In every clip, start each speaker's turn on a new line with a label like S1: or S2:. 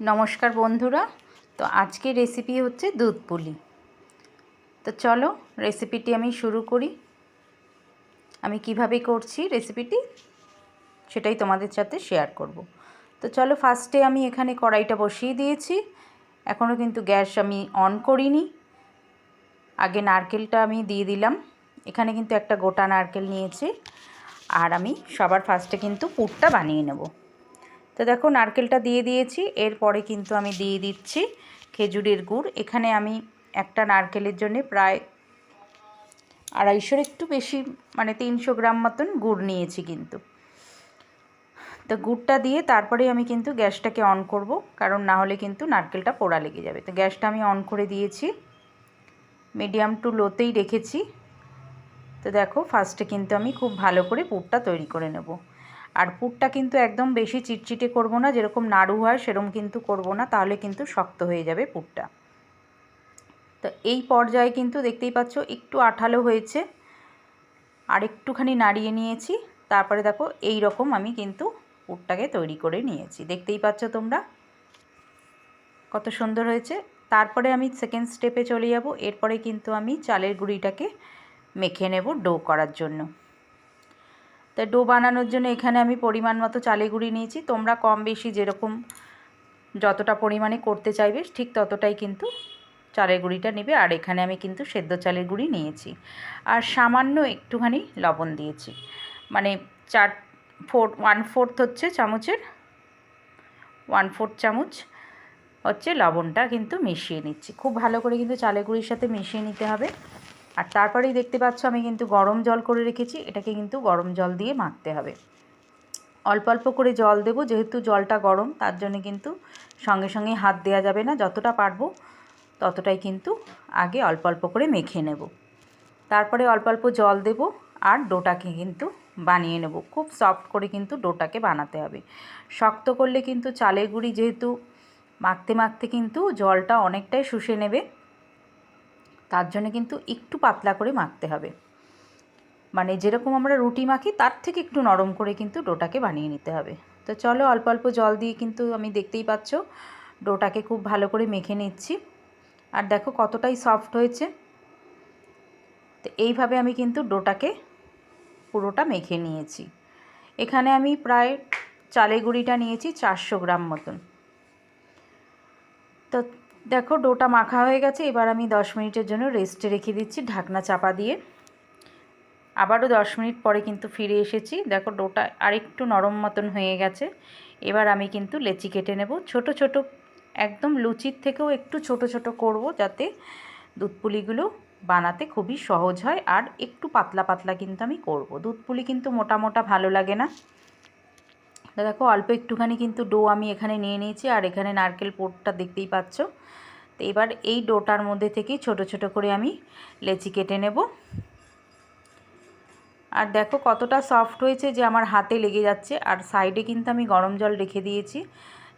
S1: নমস্কার বন্ধুরা। তো আজকে রেসিপি হচ্ছে দুধ পুলি। তো চলো রেসিপিটি আমি শুরু করি। আমি কীভাবে করছি রেসিপিটি সেটাই তোমাদের সাথে শেয়ার করব। তো চলো ফার্স্টে আমি এখানে কড়াইটা বসিয়ে দিয়েছি। এখনও কিন্তু গ্যাস আমি অন করিনি। আগে নারকেলটা আমি দিয়ে দিলাম। এখানে কিন্তু একটা গোটা নারকেল নিয়েছি। আর আমি সবার ফার্স্টে কিন্তু পুরটা বানিয়ে নেব। তো দেখো, নারকেলটা দিয়ে দিয়েছি, এরপরে কিন্তু আমি দিয়ে দিচ্ছি খেজুরের গুড়। এখানে আমি একটা নারকেলের জন্য প্রায় আড়াইশোর একটু বেশি মানে তিনশো গ্রাম মতন গুড় নিয়েছি কিন্তু। তো গুড়টা দিয়ে তারপরে আমি কিন্তু গ্যাসটাকে অন করব, কারণ না হলে কিন্তু নারকেলটা পোড়া লেগে যাবে। তো গ্যাসটা আমি অন করে দিয়েছি, মিডিয়াম টু লোতেই রেখেছি। তো দেখো, ফার্স্টে কিন্তু আমি খুব ভালো করে পুরটা তৈরি করে নেব। আর পুরটা কিন্তু একদম বেশি চিটচিটে করব না, যেরকম নাড়ু হয় সেরকম কিন্তু করব না, তাহলে কিন্তু শক্ত হয়ে যাবে পুরটা। তো এই পর্যায়ে কিন্তু দেখতেই পাচ্ছ একটু আঠালো হয়েছে, আর একটুখানি নাড়িয়ে নিয়েছি, তারপরে দেখো এই রকম আমি কিন্তু পুরটাকে তৈরি করে নিয়েছি। দেখতেই পাচ্ছ তোমরা কত সুন্দর হয়েছে। তারপরে আমি সেকেন্ড স্টেপে চলে যাব, এরপরে কিন্তু আমি চালের গুঁড়িটাকে মেখে নেব ডো করার জন্য। তা ডো বানানোর জন্য এখানে আমি পরিমাণ মতো চালে গুঁড়ি নিয়েছি। তোমরা কম বেশি যেরকম যতটা পরিমাণে করতে চাইবে, ঠিক ততটাই কিন্তু চালের গুঁড়িটা নেবে। আর এখানে আমি কিন্তু সেদ্ধ চালের গুঁড়ি নিয়েছি। আর সামান্য একটুখানি লবণ দিয়েছি। মানে চার ফোর ওয়ান ফোর্থ হচ্ছে চামচের ওয়ান ফোর্থ চামচ হচ্ছে লবণটা কিন্তু মিশিয়ে নিচ্ছি। খুব ভালো করে কিন্তু চালের গুঁড়ির সাথে মিশিয়ে নিতে হবে। আর তারপরেই দেখতে পাচ্ছ আমি কিন্তু গরম জল করে রেখেছি, এটাকে কিন্তু গরম জল দিয়ে মাখতে হবে। অল্প অল্প করে জল দেবো, যেহেতু জলটা গরম, তার জন্য কিন্তু সঙ্গে সঙ্গে হাত দেওয়া যাবে না, যতটা পারব ততটাই কিন্তু আগে অল্প অল্প করে মেখে নেব। তারপরে অল্প অল্প জল দেব আর ডোটাকে কিন্তু বানিয়ে নেব, খুব সফট করে কিন্তু ডোটাকে বানাতে হবে। শক্ত করলে কিন্তু চালের গুঁড়ি যেহেতু মাখতে মাখতে কিন্তু জলটা অনেকটাই শুষে নেবে তার জন্য কিন্তু একটু পাতলা করে মাখতে হবে। মানে যেরকম আমরা রুটি মাখি, তার থেকে একটু নরম করে কিন্তু ডোটাকে বানিয়ে নিতে হবে। তো চলো অল্প অল্প জল দিয়ে কিন্তু আমি দেখতেই পাচ্ছ, ডোটাকে খুব ভালো করে মেখে নিচ্ছি। আর দেখো কতটাই সফট হয়েছে। তো এইভাবে আমি কিন্তু ডোটাকে পুরোটা মেখে নিয়েছি। এখানে আমি প্রায় চালে গুঁড়িটা নিয়েছি চারশো গ্রাম মতন। তো দেখো, ডোটা মাখা হয়ে গেছে। এবার আমি দশ মিনিটের জন্য রেস্টে রেখে দিচ্ছি ঢাকনা চাপা দিয়ে। আবারও দশ মিনিট পরে কিন্তু ফিরে এসেছি। দেখো, ডোটা আরেকটু নরম মতন হয়ে গেছে। এবার আমি কিন্তু লেচি কেটে নেব। ছোট ছোট, একদম লুচির থেকেও একটু ছোট ছোট করব যাতে দুধ পুলিগুলো বানাতে খুবই সহজ হয়। আর একটু পাতলা পাতলা কিন্তু আমি করব। দুধ পুলি কিন্তু মোটা মোটা ভালো লাগে না। দেখো, অল্প একটুখানি কিন্তু ডো আমি এখানে নিয়ে নিয়েছি। আর এখানে নারকেল পোটটা দেখতেই পাচ্ছ। তো এবার এই ডোটার মধ্যে থেকেই ছোট ছোট করে আমি লেচি কেটে নেব। আর দেখো কতটা সফট হয়েছে যে আমার হাতে লেগে যাচ্ছে। আর সাইডে কিন্তু আমি গরম জল রেখে দিয়েছি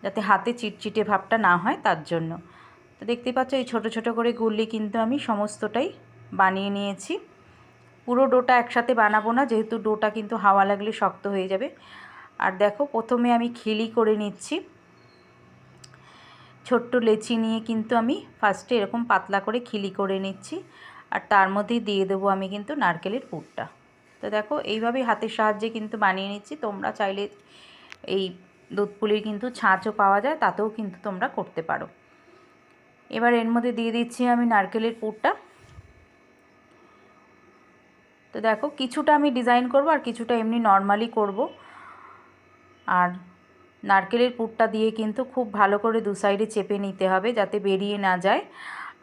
S1: যাতে হাতে চিটচিটে ভাবটা না হয় তার জন্য। তো দেখতেই পাচ্ছ এই ছোটো ছোটো করে গুললি কিন্তু আমি সমস্তটাই বানিয়ে নিয়েছি। পুরো ডোটা একসাথে বানাবো না, যেহেতু ডোটা কিন্তু হাওয়া লাগলে শক্ত হয়ে যাবে। আর দেখো প্রথমে আমি খিলি করে নিচ্ছি। ছোট্ট লেচি নিয়ে কিন্তু আমি ফার্স্টে এরকম পাতলা করে খিলি করে নিচ্ছি। আর তার মধ্যেই দিয়ে দেবো আমি কিন্তু নারকেলের পুরটা। তো দেখো এইভাবেই হাতের সাহায্যে কিন্তু বানিয়ে নিচ্ছি। তোমরা চাইলে এই দুধ পুলির কিন্তু ছাঁচও পাওয়া যায়, তাতেও কিন্তু তোমরা করতে পারো। এবার এর মধ্যে দিয়ে দিচ্ছি আমি নারকেলের পুরটা। তো দেখো, কিছুটা আমি ডিজাইন করব আর কিছুটা এমনি নর্মালি করব। আর নারকেলের পুরটা দিয়ে কিন্তু খুব ভালো করে দু সাইডে চেপে নিতে হবে যাতে বেরিয়ে না যায়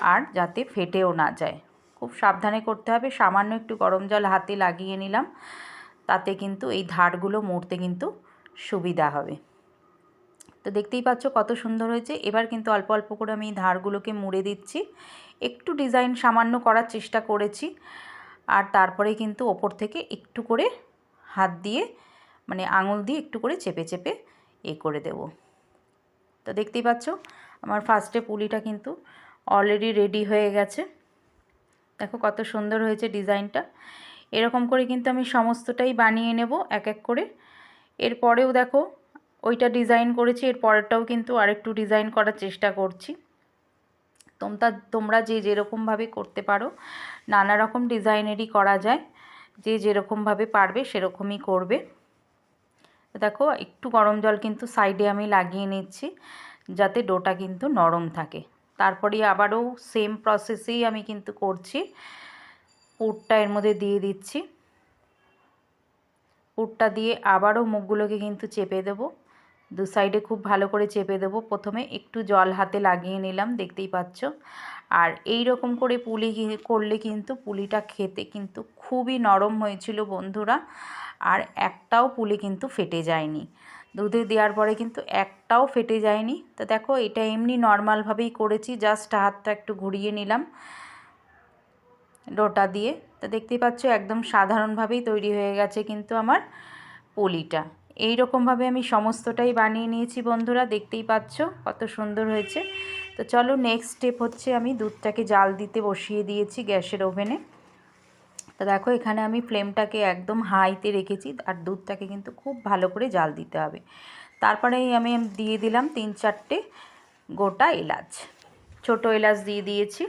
S1: আর যাতে ফেটেও না যায়। খুব সাবধানে করতে হবে। সামান্য একটু গরম জল হাতে লাগিয়ে নিলাম। তাতে কিন্তু এই ধারগুলো মুড়তে কিন্তু সুবিধা হবে। তো দেখতেই পাচ্ছ কত সুন্দর হয়েছে। এবার কিন্তু অল্প অল্প করে আমি এই ধারগুলোকে মুড়ে দিচ্ছি। একটু ডিজাইন সামান্য করার চেষ্টা করেছি। আর তারপরে কিন্তু ওপর থেকে একটু করে হাত দিয়ে মানে আঙুল দিয়ে একটু করে চেপে চেপে এ করে দেব। তো দেখতেই পাচ্ছ, আমার ফার্স্টে পুলিটা কিন্তু অলরেডি রেডি হয়ে গেছে। দেখো কত সুন্দর হয়েছে ডিজাইনটা এরকম করে কিন্তু আমি সমস্তটাই বানিয়ে নেব এক এক করে। এরপরেও দেখো, ওইটা ডিজাইন করেছি, এর পরেরটাও কিন্তু আরেকটু ডিজাইন করার চেষ্টা করছি। তোমরা তোমরা যে যেরকমভাবে করতে পারো, নানা রকম ডিজাইনেরই করা যায়। যে যেরকমভাবে পারবে সেরকমই করবে। দেখো, একটু গরম জল কিন্তু সাইডে আমি লাগিয়ে নিচ্ছি, যাতে ডোটা কিন্তু নরম থাকে। তারপরে আবারও সেম প্রসেসেই আমি কিন্তু করছি। পুরটা এর মধ্যে দিয়ে দিচ্ছি। পুরটা দিয়ে আবারও মুখগুলোকে কিন্তু চেপে দেবো। দু সাইডে খুব ভালো করে চেপে দেবো। প্রথমে একটু জল হাতে লাগিয়ে নিলাম, দেখতেই পাচ্ছ। আর এই রকম করে পুলি করলে কিন্তু পুলিটা খেতে কিন্তু খুবই নরম হয়েছিল বন্ধুরা। আর একটাও পুলি কিন্তু ফেটে যায়নি। দুধে দেওয়ার পরে কিন্তু একটাও ফেটে যায়নি। তো দেখো, এটা এমনি নর্মালভাবেই করেছি জাস্ট হাতটা একটু ঘুরিয়ে নিলাম ডোটা দিয়ে। তো দেখতেই পাচ্ছ, একদম সাধারণভাবেই তৈরি হয়ে গেছে কিন্তু আমার পলিটা। এই রকমভাবে আমি সমস্তটাই বানিয়ে নিয়েছি বন্ধুরা, দেখতেই পাচ্ছ কত সুন্দর হয়েছে। তো চলো নেক্সট স্টেপ হচ্ছে আমি দুধটাকে জাল দিতে বসিয়ে দিয়েছি গ্যাসের ওভেনে তো দেখো এখানে আমি ফ্লেমটাকে একদম হাইতে রেখেছি আর দুধটাকে কিন্তু খুব ভালো করে জাল দিতে হবে। তারপরে আমি দিয়ে দিলাম তিন চারটে গোটা এলাচ। ছোট এলাচ দিয়ে দিয়েছি।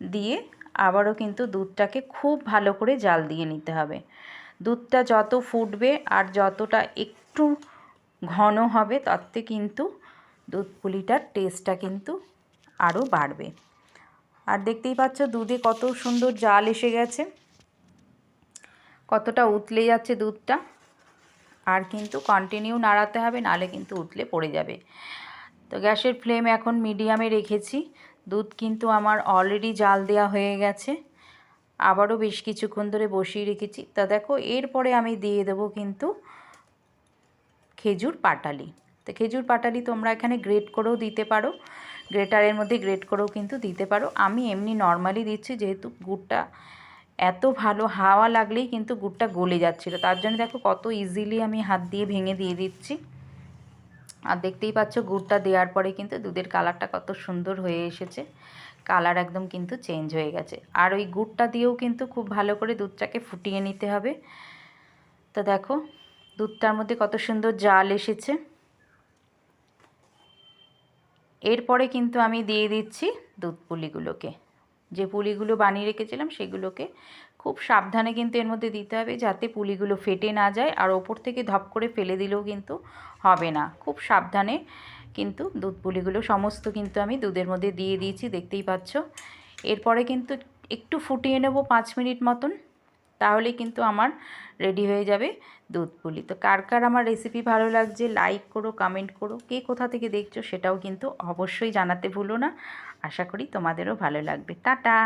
S1: দিয়ে আবারও কিন্তু দুধটাকে খুব ভালো করে জাল দিয়ে নিতে হবে। দুধটা যত ফুটবে আর যতটা একটু ঘন হবে তাতে কিন্তু দুধ পুলিটার টেস্টটা কিন্তু আরও বাড়বে। আর দেখতেই পাচ্ছ দুধে কত সুন্দর জাল এসে গেছে। কতটা উতলে যাচ্ছে দুধটা। আর কিন্তু কন্টিনিউ নাড়াতে হবে, নালে কিন্তু উতলে পড়ে যাবে। তো গ্যাসের ফ্লেম এখন মিডিয়ামে রেখেছি। দুধ কিন্তু আমার অলরেডি জাল দেওয়া হয়ে গেছে। আবারও বেশ কিছুক্ষণ ধরে বসিয়ে রেখেছি। তা দেখো, এরপরে আমি দিয়ে দেবো কিন্তু খেজুর পাটালি। তো খেজুর পাটালি তোমরা এখানে গ্রেট করেও দিতে পারো। গ্রেটারের মধ্যে গ্রেট করেও কিন্তু দিতে পারো। আমি এমনি নর্মালি দিচ্ছি, যেহেতু গুড়টা এত ভালো, হাওয়া লাগলেই কিন্তু গুড়টা গলে যাচ্ছিল। তার জন্য দেখো কত ইজিলি আমি হাত দিয়ে ভেঙে দিয়ে দিচ্ছি। আর দেখতেই পাচ্ছ গুড়টা দেওয়ার পরে কিন্তু দুধের কালারটা কত সুন্দর হয়ে এসেছে। কালার একদম কিন্তু চেঞ্জ হয়ে গেছে। আর ওই গুড়টা দিয়েও কিন্তু খুব ভালো করে দুধটাকে ফুটিয়ে নিতে হবে। তো দেখো, দুধটার মধ্যে কত সুন্দর জাল এসেছে। এরপরে কিন্তু আমি দিয়ে দিচ্ছি দুধ পুলিগুলোকে। যে পুলিগুলো বানিয়ে রেখেছিলাম সেগুলোকে খুব সাবধানে কিন্তু এর মধ্যে দিতে হবে যাতে পুলিগুলো ফেটে না যায় আর ওপর থেকে ধপ করে ফেলে দিলেও কিন্তু হবে না। খুব সাবধানে কিন্তু দুধ পুলিগুলো সমস্ত কিন্তু আমি দুধের মধ্যে দিয়ে দিয়েছি, দেখতেই পাচ্ছ। এরপরে কিন্তু একটু ফুটিয়ে নেব পাঁচ মিনিট মতন। তাহলে কিন্তু আমার রেডি হয়ে যাবে দুধ পুলি। তো কার কার আমার রেসিপি ভালো লাগছে লাইক করো কমেন্ট করো, কে কোথা থেকে দেখছ সেটাও কিন্তু অবশ্যই জানাতে ভুলো না। আশা করি তোমাদেরও ভালো লাগবে। টাটা!